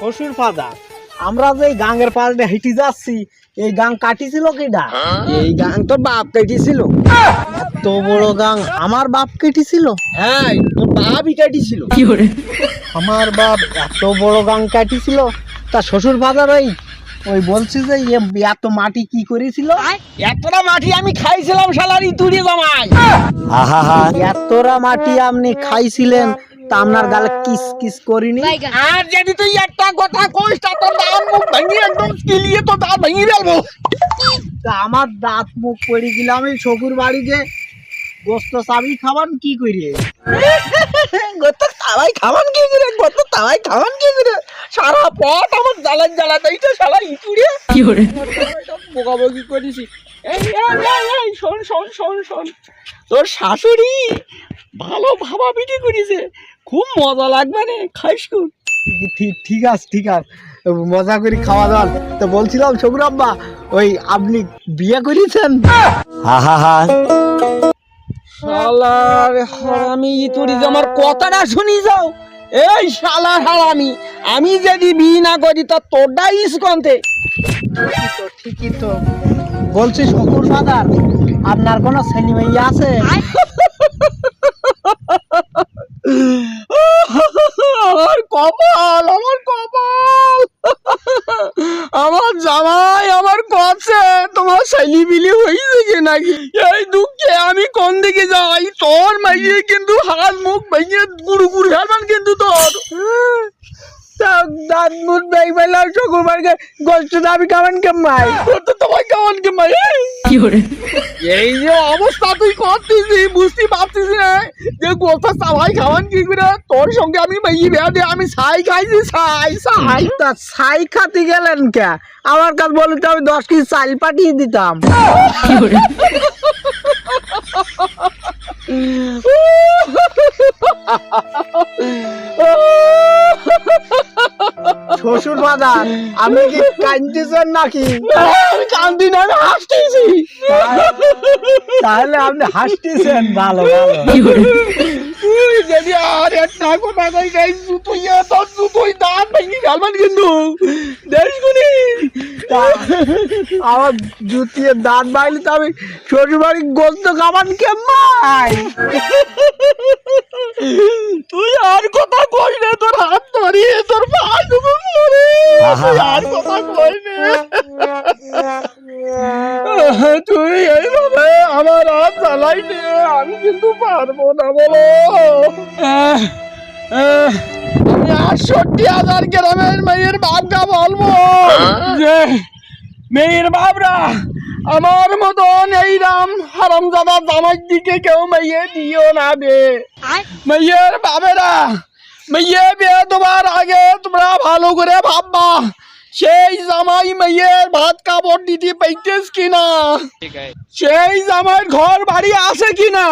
শ্বশুর ফাদা। আমরা যে গাঙের পাশ দিয়ে হেঁটে যাচ্ছি এই গাং কাটিছিল কিডা? এই গান তো বাপ কেটেছিল। এত বড় গাং আমার বাপ কেটেছিল? হ্যাঁ তোর বাপই কেটেছিল। আমার বাপ এত বড় গাং কাটিছিল। তা শ্বশুর ফাদার ওই ওই বলছি যে এত মাটি কি করেছিল? এতটা মাটি আমি খাইছিলাম শালার ইতুড়ি জমাই। আহা এতটা মাটি আপনি খাইছিলেন তা আপনার গালে কিস কিস করিনি। আর যদি তুই একটা কথা কইস তা তোর দাঁত মুখ ভেঙে একদম কিলিয়ে তো দাঁত ফেলব। আমার দাঁত মুখ পড়ে গেলাম এই শ্বশুর বাড়িতে গোস্ত চাবি খাবান কি করি? গত তাওয়াই খাওয়ান কি করে? গত তাওয়াই খাওয়ান কি করে? সারা পথ আমার জ্বালান জ্বালাতেই তো ইতুড়ে কি করে? বকাবকি করেছি। এই এই, এই, এই, শোন শোন শোন শোন। তোর শাশুড়ি ভালো ভাবা পিটি করেছে। খুব মজা লাগবে রে খাইস ঠিক ঠিক আছে ঠিক আছে। মজা করে খাওয়া দাওয়া। তো বলছিলাম শ্বশুর আব্বা ওই আপনি বিয়ে করেছেন? শালার হারামি তুই আমার কথাটা শুনি যাও। এই শালার হারামি আমি যদি বিয়ে না করি তা তোরটা ইস্কন্তে। ঠিকই তো বলছি শ্বশুর ফাদার আপনার কোনো ছেলে মেয়ে আছে কপাল। আমার জামাই আমার কাছে তোমার ছেলি বিলি হয়েছে কি নাকি? এই দুঃখে আমি কোন দিকে যাই? তোর মাইয়ে কিন্তু হাত মুখ ভেঙে গুড়ু গুড়ু ফেলবেন কিন্তু তোর। দাঁত মুখ দেখ পেলাম শুক্রবারকে গোষ্ঠ দাবি কেমন কেমাই তোর তো তোমার কেমন কেমাই এই যে অবস্থা তুই করতেছি বুঝতে পারছিস না। যে কথা সবাই খাওয়ান কি করে? তোর সঙ্গে আমি মেয়ে বেয়া দিয়ে আমি ছাই খাইছি ছাই ছাই। তা ছাই খাতে গেলেন কে? আমার কাছে বলে তো আমি দশ কেজি চাল পাঠিয়ে দিতাম। শ্বশুর ফাদার আপনি কি কাঁদতেছেন নাকি? কান্দি না আমি হাসতেছি। তাহলে আপনি হাসতেছেন ভালো ভালো। যদি আর জুতুই জুতুই দাঁত ভেঙে গেলবেন কিন্তু। দেখ শুনি তা- আমার জুতিয়ে দাঁত বাইলে তো আমি শ্বশুর বাড়ি গোস্ত খাবার কেমাই তুই আর কথা কই না তোর হাত হাত আমি কিন্তু পারব না বলো। আমি আটষট্টি হাজার গ্রামের মেয়ের বাপকা বলব। যে মেয়ের বাপরা আমার মতন এই রাম হারামজাদা জামাই দিকে কেউ মেয়ে দিও না বে। মেয়ের বাবেরা মেয়ে বিয়ে তোমার আগে তোমরা ভালো করে ভাববা। সেই জামাই মেয়ের ভাত কাপড় দিতে পাইতেস কিনা? সেই জামাই ঘর বাড়ি আছে কিনা?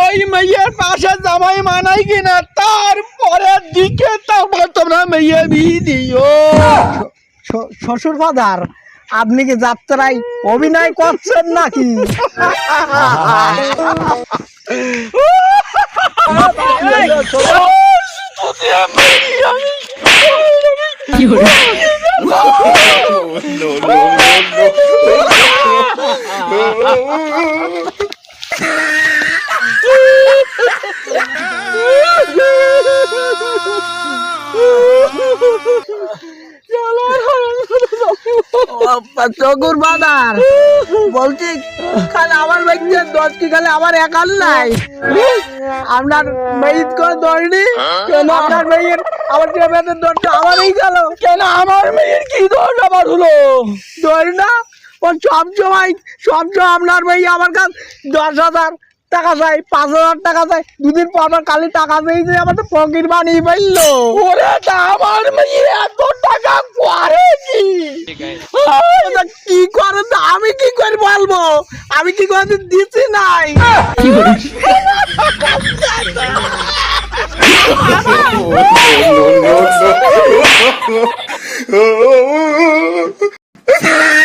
ওই মেয়ের পাশে জামাই মানাই কিনা? তারপরের দিকে তারপর তোমরা মেয়ে বিয়ে দিও শ্বশুর ফাদার আপনি কি যাত্রায় অভিনয় করছেন নাকি? চকুর বাদার বলছি, খালি আমার ব্যক্তি দশ কি খালি আমার একার নাই? আপনার মেয়ের করে দৌড়নি কেন আপনার মেয়ের আমার যে মেয়েদের দৌড়টা আমারই গেল? কেন আমার মেয়ের কি দোষ আবার হলো? দৌড় না? ওই সব সময় সব সময় আপনার ভাই আমার কাছে দশ হাজার টাকা চাই পাঁচ হাজার টাকা চাই। দুদিন পর আমার কালি টাকা চাই যে আমার তো ফকির বানিয়ে ফেলল ওরে আমার মেয়ে এত টাকা করে কি? কি করে? আমি কি করে বলব? আমি কি করে দিচ্ছি নাই? Oh